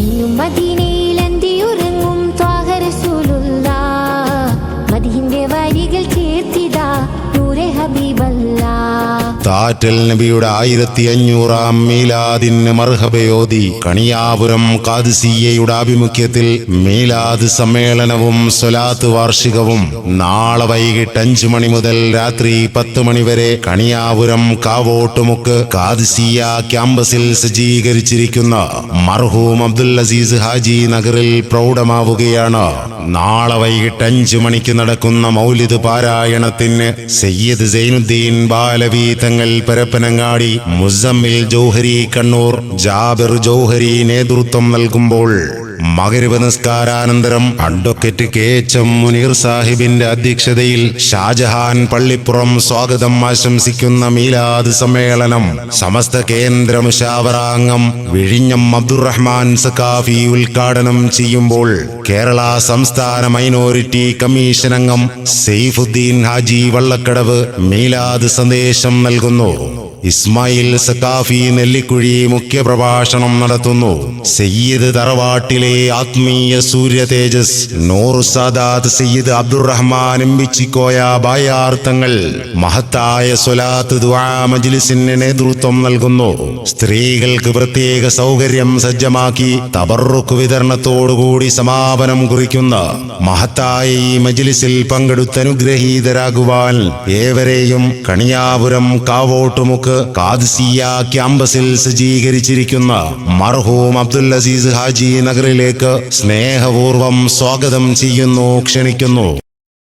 ഇന്നും താറ്റൽ നബിയുടെ ആയിരത്തി അഞ്ഞൂറാം മീലാദിന് മർഹബയോതി കണിയാപുരം കാദിസിയയുടെ ആഭിമുഖ്യത്തിൽ മീലാദ് സമ്മേളനവും സ്വലാത്ത് വാർഷികവും നാളെ വൈകിട്ട് അഞ്ചു മണി മുതൽ രാത്രി പത്ത് മണിവരെ കണിയാപുരം കാവോട്ടുമുക്ക് കാദിസിയ ക്യാമ്പസിൽ സജ്ജീകരിച്ചിരിക്കുന്ന മർഹൂം അബ്ദുൽ അസീസ് ഹാജി നഗറിൽ പ്രൗഢമാവുകയാണ്. നാളെ വൈകിട്ട് അഞ്ചു മണിക്ക് നടക്കുന്ന മൗലിദ് പാരായണത്തിന് സയ്യിദ് സൈനുദ്ദീൻ ബാലവി തങ്ങൾ പരപ്പനങ്ങാടി മുസമ്മിൽ ജൗഹരി കണ്ണൂർ ജാബിർ ജൗഹരി നേതൃത്വം നൽകുമ്പോൾ മകരവ നിസ്കാരാനന്തരം advocate K H M Muneer സാഹിബിന്റെ അധ്യക്ഷതയിൽ ഷാജഹാൻ പള്ളിപ്പുറം സ്വാഗതം ആശംസിക്കുന്ന മീലാദ് സമ്മേളനം. സമസ്ത കേന്ദ്ര മുഷാവറാംഗം വിഴിഞ്ഞം അബ്ദുറഹ്മാൻ സഖാഫി ഉദ്ഘാടനം ചെയ്യുമ്പോൾ കേരള സംസ്ഥാന മൈനോറിറ്റി കമ്മീഷൻ അംഗം സെയ്ഫുദ്ദീൻ ഹാജി വള്ളക്കടവ് മീലാദ് സന്ദേശം നൽകുന്നു. ഇസ്മായിൽ സക്കാഫി നെല്ലിക്കുഴി മുഖ്യ പ്രഭാഷണം നടത്തുന്നു. സയ്യിദ് തറവാട്ടിലെ ആത്മീയ സൂര്യ തേജസ് നൂർ സാദാത്ത് സയ്യിദ് അബ്ദുറഹ്മാൻ എംബിച്ചിക്കോയ ബായാർത്ഥങ്ങൾ മഹത്തായ സ്വലാത്ത് ദുആ മജ്ലിസിന് നേതൃത്വം നൽകുന്നു. സ്ത്രീകൾക്ക് പ്രത്യേക സൗകര്യം സജ്ജമാക്കി തബറുക്ക് വിതരണത്തോടുകൂടി സമാപനം കുറിക്കുന്ന മഹത്തായ ഈ മജ്ലിസിൽ പങ്കെടുത്തനുഗ്രഹീതരാകുവാൻ ഏവരെയും കണിയാപുരം കാവോട്ടുമുക്ക് കാദ്സിയ ക്യാമ്പസിൽ സജ്ജീകരിച്ചിരിക്കുന്ന മർഹൂം അബ്ദുൽ അസീസ് ഹാജി നഗറിലേക്ക് സ്നേഹപൂർവം സ്വാഗതം ചെയ്യുന്നു ക്ഷണിക്കുന്നു.